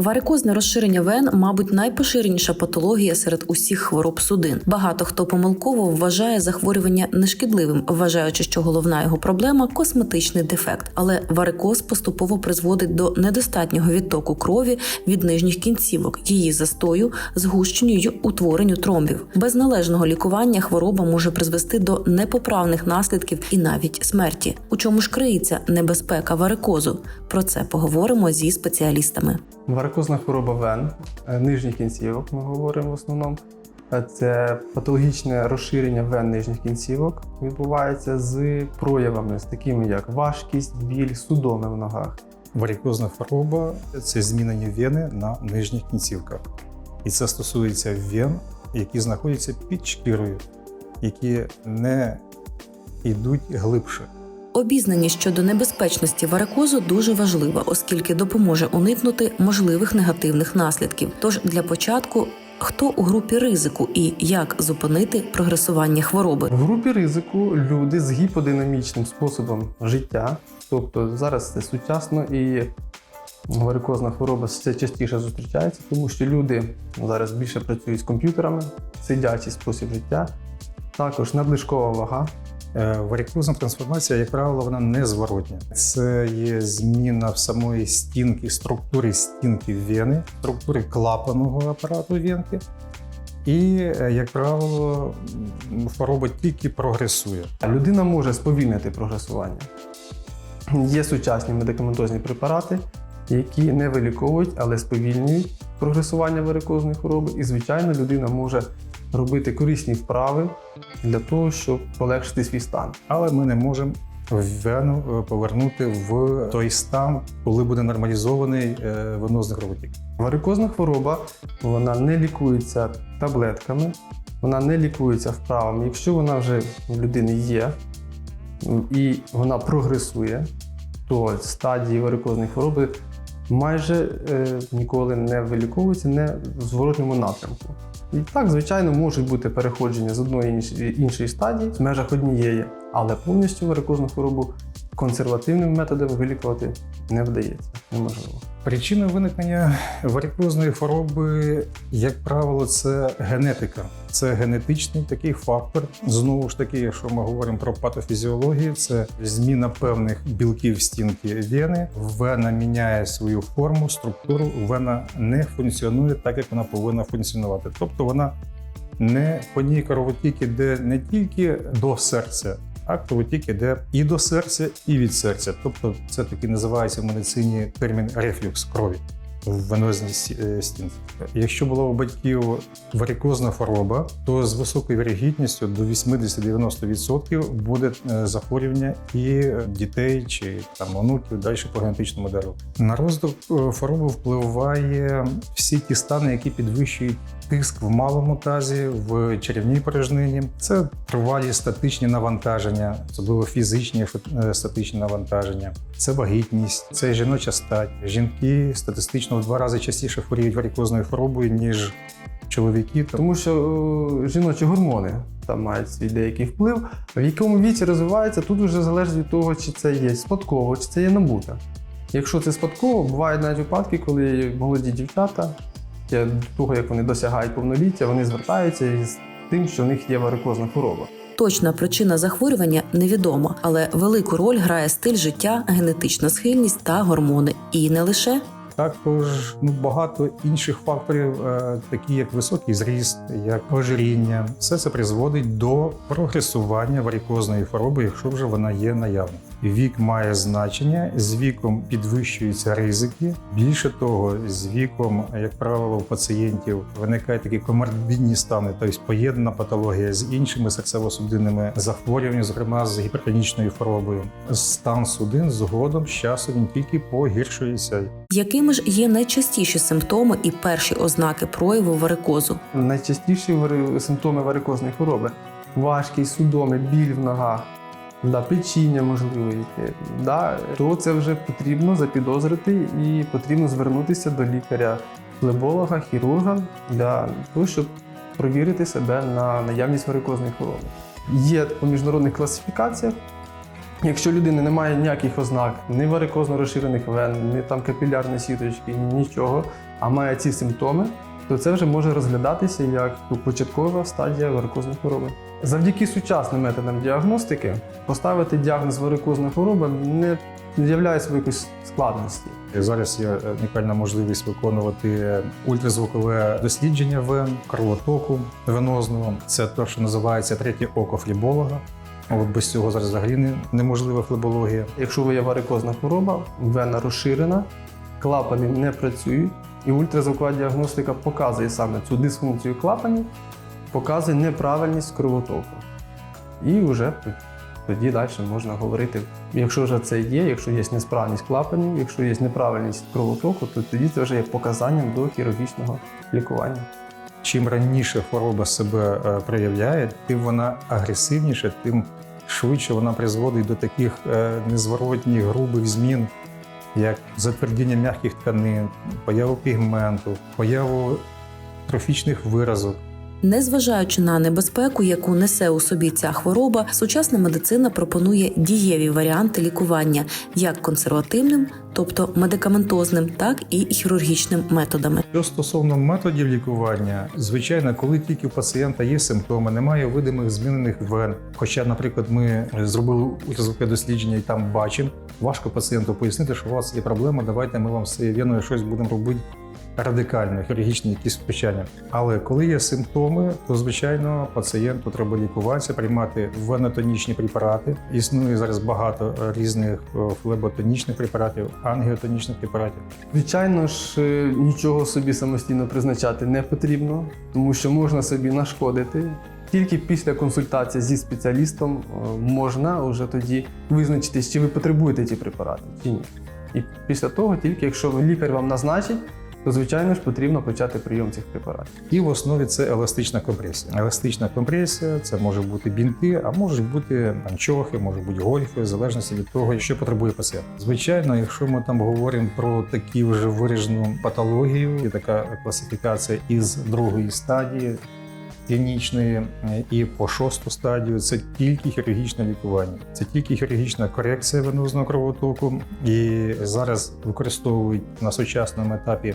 Варикозне розширення вен, мабуть, найпоширеніша патологія серед усіх хвороб судин. Багато хто помилково вважає захворювання нешкідливим, вважаючи, що головна його проблема косметичний дефект. Але варикоз поступово призводить до недостатнього відтоку крові від нижніх кінцівок, її застою, згущенню й утворенню тромбів. Без належного лікування хвороба може призвести до непоправних наслідків і навіть смерті. У чому ж криється небезпека варикозу? Про це поговоримо зі спеціалістами. Варикозна хвороба вен, е, нижніх кінцівок, ми говоримо в основному. Е, Це патологічне розширення вен нижніх кінцівок відбувається з проявами, з такими як важкість, біль, судоми в ногах. Варикозна хвороба це змінені вени на нижніх кінцівках. І це стосується вен, які знаходяться під шкірою, які не йдуть глибше. Обізнаність щодо небезпечності варикозу дуже важлива, оскільки допоможе уникнути можливих негативних наслідків. Тож для початку. Хто у групі ризику і як зупинити прогресування хвороби? В групі ризику люди з гіподинамічним способом життя, тобто зараз це сучасно і варикозна хвороба все частіше зустрічається, тому що люди зараз більше працюють з комп'ютерами, сидячий спосіб життя, також надлишкова вага. Е, Варикозна трансформація, як правило, вона незворотня. Це є зміна в самої стінки, структури стінки вени, структури клапаного апарату венки. І, е, як правило, хвороба тільки прогресує. Людина може сповільнити прогресування. Є сучасні медикаментозні препарати, які не виліковують, але сповільнюють прогресування варикозної хвороби. І, звичайно, людина може робити корисні вправи для того, щоб полегшити свій стан. Але ми не можемо вену е, повернути в той стан, коли буде нормалізований е, венозний кровотік. Варикозна хвороба вона не лікується таблетками, вона не лікується вправами. Якщо вона вже в людини є і вона прогресує, то стадії варикозної хвороби майже е, ніколи не виліковуються не в зворотньому напрямку. І так, звичайно, можуть бути переходження з одної іншої- стадії в межах однієї, але повністю варикозну хворобу консервативним методом вилікувати не вдається, неможливо. Причина виникнення варикозної хвороби, як правило, це генетика. Це генетичний такий фактор. Знову ж таки, якщо ми говоримо про патофізіологію, це зміна певних білків стінки вени. Вена міняє свою форму, структуру. Вена не функціонує так, як вона повинна функціонувати. Тобто вона не по ній кровотік іде не тільки до серця, а тік іде і до серця, і від серця. Тобто, це таки називається в медицині термін рефлюкс крові в венозній сі- е, стінці. Якщо була у батьків варикозна хвороба, то з високою вірогідністю до 80-90% буде е, захворювання і дітей чи там онуків далі по генетичному дереву. На розвиток е, хвороби впливає всі ті стани, які підвищують тиск в малому тазі, в черевній порожнині. Це тривалі статичні навантаження, особливо фізичні статичні навантаження. Це вагітність, це жіноча стать. Жінки статистично в два рази частіше хворіють варикозною хворобою, ніж чоловіки. Тому що е, жіночі гормони там мають свій деякий вплив. В якому віці розвивається, тут вже залежить від того, чи це є спадково, чи це є набуте. Якщо це спадково, бувають навіть випадки, коли молоді дівчата, до того як вони досягають повноліття, вони звертаються із тим, що в них є варикозна хвороба. Точна причина захворювання невідома, але велику роль грає стиль життя, генетична схильність та гормони. І не лише Також ну, багато інших факторів, е, такі як високий зріст, як ожиріння. Все це призводить до прогресування варікозної хвороби, якщо вже вона є наявна. Вік має значення, з віком підвищуються ризики. Більше того, з віком, як правило, у пацієнтів виникають такі коморбідні стани, тобто поєднана патологія з іншими серцево-судинними захворюваннями, зокрема з гіпертонічною хворобою. Стан судин згодом з часом він тільки погіршується. якими ж є найчастіші симптоми і перші ознаки прояву варикозу. Найчастіші симптоми варикозної хвороби важкість, судоми, біль в ногах, да, печіння можливо, яке, да, то це вже потрібно запідозрити і потрібно звернутися до лікаря, флеболога, хірурга для того, щоб провірити себе на наявність варикозної хвороби. Є по міжнародних класифікаціях. Якщо людини немає ніяких ознак, ні варикозно розширених вен, ні там капілярної сіточки, ні нічого, а має ці симптоми, то це вже може розглядатися як початкова стадія варикозної хвороби. Завдяки сучасним методам діагностики поставити діагноз варикозна хвороба не являє собою якоїсь складності. Зараз є унікальна можливість виконувати ультразвукове дослідження вен, кровотоку венозного. Це те, що називається третє око фліболога. От без цього зараз взагалі неможлива флебологія. Якщо ви є варикозна хвороба, вена розширена, клапани не працюють, і ультразвукова діагностика показує саме цю дисфункцію клапанів, показує неправильність кровотоку. І вже тоді далі можна говорити, якщо вже це є, якщо є несправність клапанів, якщо є неправильність кровотоку, то тоді це вже є показанням до хірургічного лікування. Чим раніше хвороба себе е, проявляє, тим вона агресивніша, тим швидше вона призводить до таких е, незворотніх грубих змін, як затвердіння м'яких тканин, появу пігменту, появу трофічних виразок. Незважаючи на небезпеку, яку несе у собі ця хвороба, сучасна медицина пропонує дієві варіанти лікування як консервативним, тобто медикаментозним, так і хірургічним методами. Що стосовно методів лікування, звичайно, коли тільки у пацієнта є симптоми, немає видимих змінених вен. Хоча, наприклад, ми зробили ультразвукове дослідження і там бачимо, важко пацієнту пояснити, що у вас є проблема, давайте ми вам з веною щось будемо робити радикально, хірургічні якісь втручання. Але коли є симптоми, то звичайно пацієнту треба лікуватися, приймати венотонічні препарати. Існує зараз багато різних е, флеботонічних препаратів, ангіотонічних препаратів. Звичайно ж, е, нічого собі самостійно призначати не потрібно, тому що можна собі нашкодити. Тільки після консультації зі спеціалістом е, можна вже тоді визначити, чи ви потребуєте ці препарати, чи ні. І після того, тільки якщо лікар вам назначить, то звичайно ж потрібно почати прийом цих препаратів. І в основі це еластична компресія. Еластична компресія це може бути бінти, а можуть бути анчохи, може бути гольфи, в залежності від того, що потребує пацієнт. Звичайно, якщо ми там говоримо про такі вже виражену патологію, і така класифікація із другої стадії. Клінічної е, і по шосту стадію це тільки хірургічне лікування, це тільки хірургічна корекція венозного кровотоку. І зараз використовують на сучасному етапі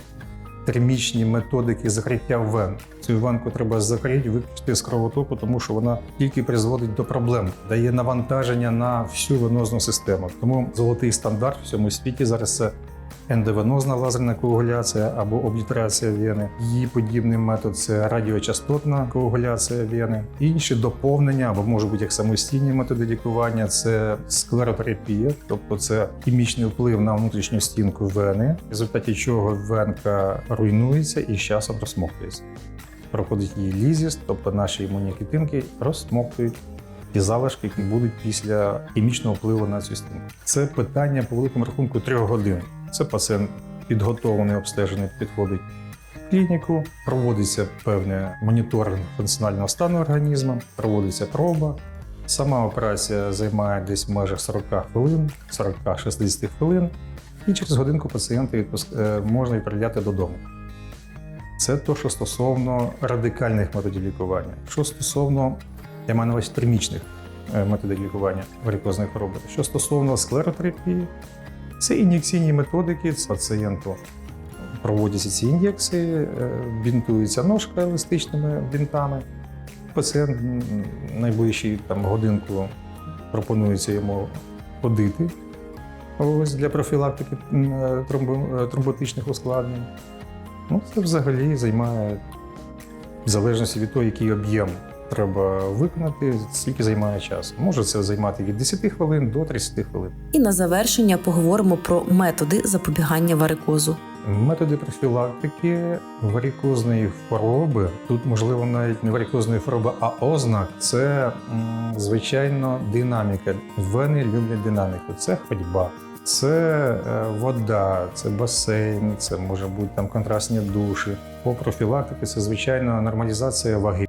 термічні методики закриття вен. Цю венку треба закрити, виключити з кровотоку, тому що вона тільки призводить до проблем, дає навантаження на всю венозну систему. Тому золотий стандарт в цьому світі зараз це ендовенозна лазерна коагуляція або облітерація вени. Її подібний метод це радіочастотна коагуляція вени. Інші доповнення або може бути як самостійні методи лікування це склеротерапія, тобто це хімічний вплив на внутрішню стінку вени, в результаті чого венка руйнується і з часом розсмоктується. Проходить її лізіс, тобто наші імунні клітинки розсмоктують ті залишки, які будуть після хімічного впливу на цю стінку. Це питання по великому рахунку трьох годин. Це пацієнт підготовлений, обстежений, підходить в клініку, проводиться певний моніторинг функціонального стану організму, проводиться проба. Сама операція займає десь в межах 40 хвилин, 40-60 хвилин, і через годинку пацієнта е, можна відправляти додому. Це то, що стосовно радикальних методів лікування. Що стосовно, я маю на увазі термічних е, методів лікування варикозної хвороби. Що стосовно склеротерапії, це ін'єкційні методики. Пацієнту проводяться ці ін'єкції, е, бінтується ножка еластичними бінтами. Пацієнт м, найближчий там, годинку пропонується йому ходити ось, для профілактики е, е, тромботичних ускладнень. Ну, це взагалі займає, в залежності від того, який об'єм треба виконати, скільки займає часу. Може це займати від 10 хвилин до 30 хвилин. І на завершення поговоримо про методи запобігання варикозу. Методи профілактики варикозної хвороби. Тут можливо навіть не варикозної хвороби, а ознак це звичайно динаміка. Вени люблять динаміку. Це ходьба, це е, вода, це басейн, це може бути там контрастні душі. По профілактиці це звичайно нормалізація ваги.